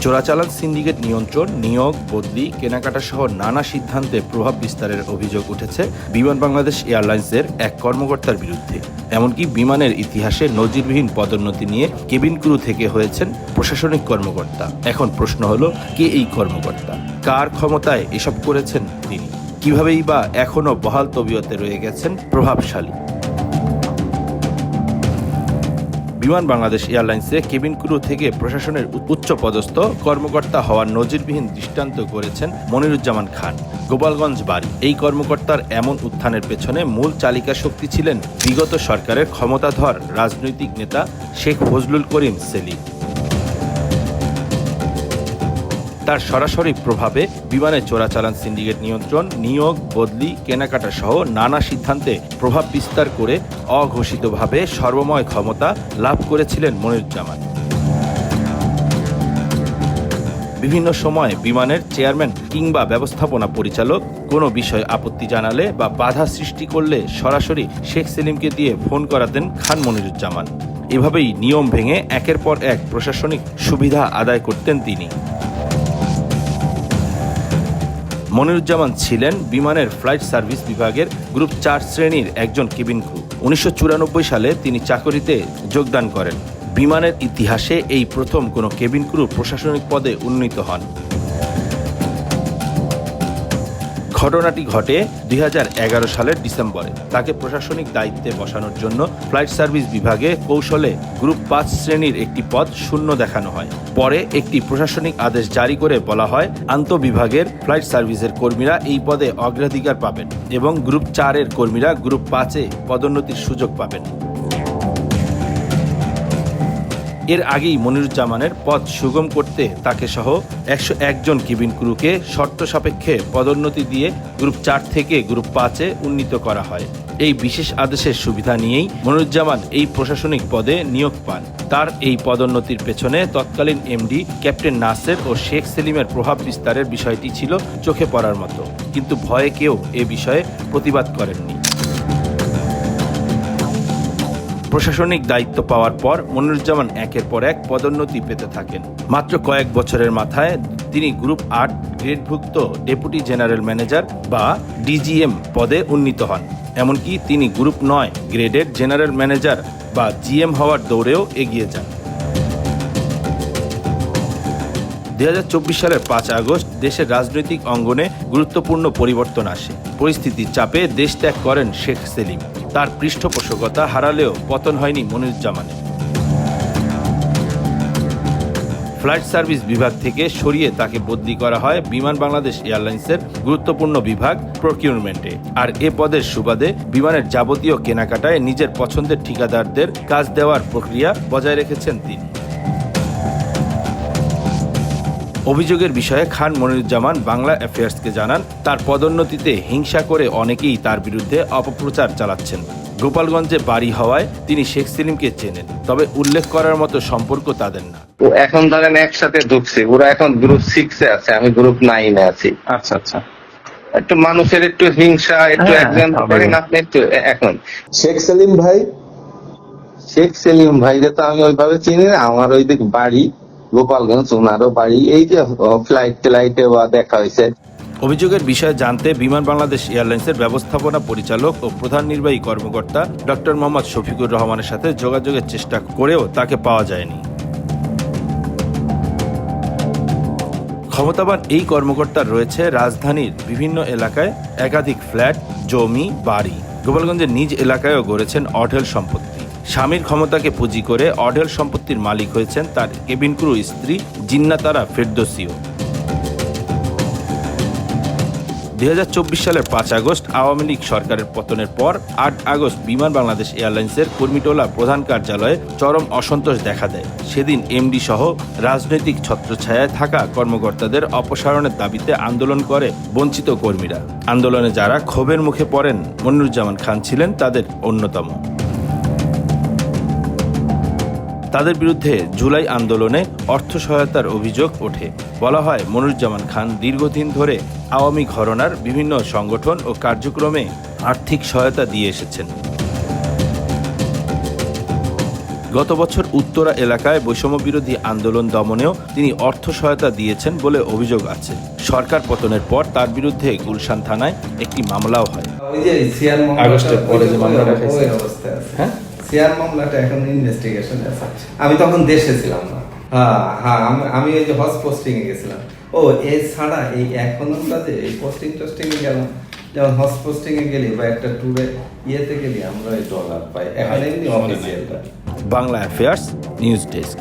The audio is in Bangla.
চোরাচালান, সিন্ডিকেট নিয়ন্ত্রণ, নিয়োগ, বদলি, কেনাকাটা সহ নানা সিদ্ধান্তে প্রভাব বিস্তারের অভিযোগ উঠেছে বিমান বাংলাদেশ এয়ারলাইন্সের এক কর্মকর্তার বিরুদ্ধে। এমনকি বিমানের ইতিহাসে নজিরবিহীন পদোন্নতি নিয়ে কেবিন ক্রু থেকে হয়েছেন প্রশাসনিক কর্মকর্তা। এখন প্রশ্ন হলো, কে এই কর্মকর্তা? কার ক্ষমতায় এসব করেছেন তিনি? কিভাবেই বা এখনও বহাল তবিয়তে রয়ে গেছেন প্রভাবশালী? বিমান বাংলাদেশ এয়ারলাইন্সে কেবিন ক্রু থেকে প্রশাসনের উচ্চ পদস্থ কর্মকর্তা হওয়ার নজিরবিহীন দৃষ্টান্ত করেছেন মনিরুজ্জামান খান। গোপালগঞ্জ বাড়ি। এই কর্মকর্তার এমন উত্থানের পেছনে মূল চালিকা শক্তি ছিলেন বিগত সরকারের ক্ষমতাধর রাজনৈতিক নেতা শেখ ফজলুল করিম সেলিম। তার সরাসরি প্রভাবে বিমানে চোরাচালান সিন্ডিকেট নিয়ন্ত্রণ, নিয়োগ, বদলি, কেনাকাটা সহ নানা সিদ্ধান্তে প্রভাব বিস্তার করে অঘোষিতভাবে সর্বময় ক্ষমতা লাভ করেছিলেন মনিরুজ্জামান। বিভিন্ন সময় বিমানের চেয়ারম্যান কিংবা ব্যবস্থাপনা পরিচালক কোনো বিষয়ে আপত্তি জানালে বা বাধা সৃষ্টি করলে সরাসরি শেখ সেলিমকে দিয়ে ফোন করাতেন খান মনিরুজ্জামান। এভাবেই নিয়ম ভেঙে একের পর এক প্রশাসনিক সুবিধা আদায় করতেন তিনি। মনিরুজ্জামান ছিলেন বিমানের ফ্লাইট সার্ভিস বিভাগের গ্রুপ চার শ্রেণির একজন কেবিন ক্রু। উনিশশো সালে তিনি চাকরিতে যোগদান করেন। বিমানের ইতিহাসে এই প্রথম কোনো কেবিন ক্রু প্রশাসনিক পদে উন্নীত হন। ঘটনাটি ঘটে দুই হাজার এগারো সালের ডিসেম্বরে। তাকে প্রশাসনিক দায়িত্বে বসানোর জন্য ফ্লাইট সার্ভিস বিভাগে কৌশলে গ্রুপ পাঁচ শ্রেণির একটি পদ শূন্য দেখানো হয়। পরে একটি প্রশাসনিক আদেশ জারি করে বলা হয় আন্তঃবিভাগের ফ্লাইট সার্ভিসের কর্মীরা এই পদে অগ্রাধিকার পাবেন এবং গ্রুপ চারের কর্মীরা গ্রুপ পাঁচে পদোন্নতির সুযোগ পাবেন। এর আগেই মনিরুজ্জামানের পদ সুগম করতে তাকে সহ একশো একজন কেবিন ক্রুকে শর্ত সাপেক্ষে পদোন্নতি দিয়ে গ্রুপ চার থেকে গ্রুপ পাঁচে উন্নীত করা হয়। এই বিশেষ আদেশের সুবিধা নিয়েই মনিরুজ্জামান এই প্রশাসনিক পদে নিয়োগ পান। তার এই পদোন্নতির পেছনে তৎকালীন এমডি ক্যাপ্টেন নাসের ও শেখ সেলিমের প্রভাব বিস্তারের বিষয়টি ছিল চোখে পড়ার মতো। কিন্তু ভয়ে কেউ এ বিষয়ে প্রতিবাদ করেননি। প্রশাসনিক দায়িত্ব পাওয়ার পর মনিরুজ্জামান একের পর এক পদোন্নতি পেতে থাকেন। মাত্র কয়েক বছরের মাথায় তিনি গ্রুপ আট গ্রেডভুক্ত ডেপুটি জেনারেল ম্যানেজার বা ডিজিএম পদে উন্নীত হন। এমনকি তিনি গ্রুপ নয় গ্রেডের জেনারেল ম্যানেজার বা জিএম হওয়ার দৌড়েও এগিয়ে যান। দুই হাজার চব্বিশ সালের পাঁচ আগস্ট দেশের রাজনৈতিক অঙ্গনে গুরুত্বপূর্ণ পরিবর্তন আসে। পরিস্থিতির চাপে দেশ ত্যাগ করেন শেখ সেলিম। তার পৃষ্ঠপোষকতা হারালেও পতন হয়নি মনিরুজ্জামানের। ফ্লাইট সার্ভিস বিভাগ থেকে সরিয়ে তাকে বদলি করা হয় বিমান বাংলাদেশ এয়ারলাইন্সের গুরুত্বপূর্ণ বিভাগ প্রকিউরমেন্টে। আর এ পদের সুবাদে বিমানের যাবতীয় কেনাকাটায় নিজের পছন্দের ঠিকাদারদের কাজ দেওয়ার প্রক্রিয়া বজায় রেখেছেন তিনি। অভিযোগের বিষয়ে খান মনিরুজ্জামান বাংলা অ্যাফেয়ার্সকে জানান তার পদোন্নতিতে হিংসা করে অনেকেই তার বিরুদ্ধে অপপ্রচার চালাচ্ছেন। গোপালগঞ্জে বাড়ি হওয়ায় তিনি শেখ সেলিমকে চেনেন তবে উল্লেখ করার মতো সম্পর্ক তাদের না। ও এখন ধরেন একসাথে ঢুকছে ওরা এখন গ্রুপ সিক্সে আছে আমি গ্রুপ নাইনে আছি। আচ্ছা আচ্ছা। একটু মানুষের একটু হিংসা একটু হ্যাঁ, একজন করেন আপনি একটু এখন। শেখ সেলিম ভাই? শেখ সেলিম ভাইরে তো আমি ওইভাবে চিনি না আমার ওই দিক বাড়ি। গোপালগঞ্জ ওনারও বাড়ি, এই যে ফ্লাইট ফ্লাইটে বা দেখা হয়েছে। অভিযোগের বিষয়ে জানতে বিমান বাংলাদেশ এয়ারলাইন্সের ব্যবস্থাপনা পরিচালক ও প্রধান নির্বাহী কর্মকর্তা ডক্টর মোহাম্মদ শফিকুর রহমানের সাথে যোগাযোগের চেষ্টা করেও তাকে পাওয়া যায়নি। ক্ষমতাবান এই কর্মকর্তার রয়েছে রাজধানীর বিভিন্ন এলাকায় একাধিক ফ্ল্যাট, জমি, বাড়ি। গোপালগঞ্জের নিজ এলাকায়ও গড়েছেন অঢেল সম্পত্তি। স্বামীর ক্ষমতাকে পুঁজি করে অঢেল সম্পত্তির মালিক হয়েছেন তার কেবিন ক্রু স্ত্রী জিন্নাতারা ফেরদোসিও। দুই হাজার চব্বিশ সালের পাঁচ আগস্ট আওয়ামী লীগ সরকারের পতনের পর আট আগস্ট বিমান বাংলাদেশ এয়ারলাইন্সের কর্মীটোলা প্রধান কার্যালয়ে চরম অসন্তোষ দেখা দেয়। সেদিন এমডি সহ রাজনৈতিক ছত্রছায়ায় থাকা কর্মকর্তাদের অপসারণের দাবিতে আন্দোলন করে বঞ্চিত কর্মীরা। আন্দোলনে যারা ক্ষোভের মুখে পড়েন, মনিরুজ্জামান খান ছিলেন তাদের অন্যতম। তাদের বিরুদ্ধে জুলাই আন্দোলনে অর্থ সহায়তার অভিযোগ ওঠে। বলা হয় মনিরুজ্জামান খান দীর্ঘদিন ধরে আওয়ামী ঘরনার বিভিন্ন সংগঠন ও কার্যক্রমে আর্থিক সহায়তা দিয়ে এসেছেন। গত বছর উত্তরা এলাকায় বৈষম্য বিরোধী আন্দোলন দমনেও তিনি অর্থ সহায়তা দিয়েছেন বলে অভিযোগ আছে। সরকার পতনের পর তার বিরুদ্ধে গুলশান থানায় একটি মামলাও হয়। আগস্টের পরে যে মামলাটা। হ্যাঁ? সিয়ার মামলাটা এখন ইনভেস্টিগেশন আছে। আমি তখন দেশে ছিলাম না। হ্যাঁ হ্যাঁ আমি ওই যে হজ পোস্টিং এ গেছিলাম। ও এই ছাড়া এই এখনও কাজে এই পোস্টিং টোস্টিং এ গেলাম যেমন হজ পোস্টিং এ গেলি বা একটা ট্যুরে ইয়েতে গেলি আমরা ওই ডলার পাই। এখন এমনি অফিসিয়ালটা বাংলা অ্যাফেয়ার্স নিউজ ডেস্ক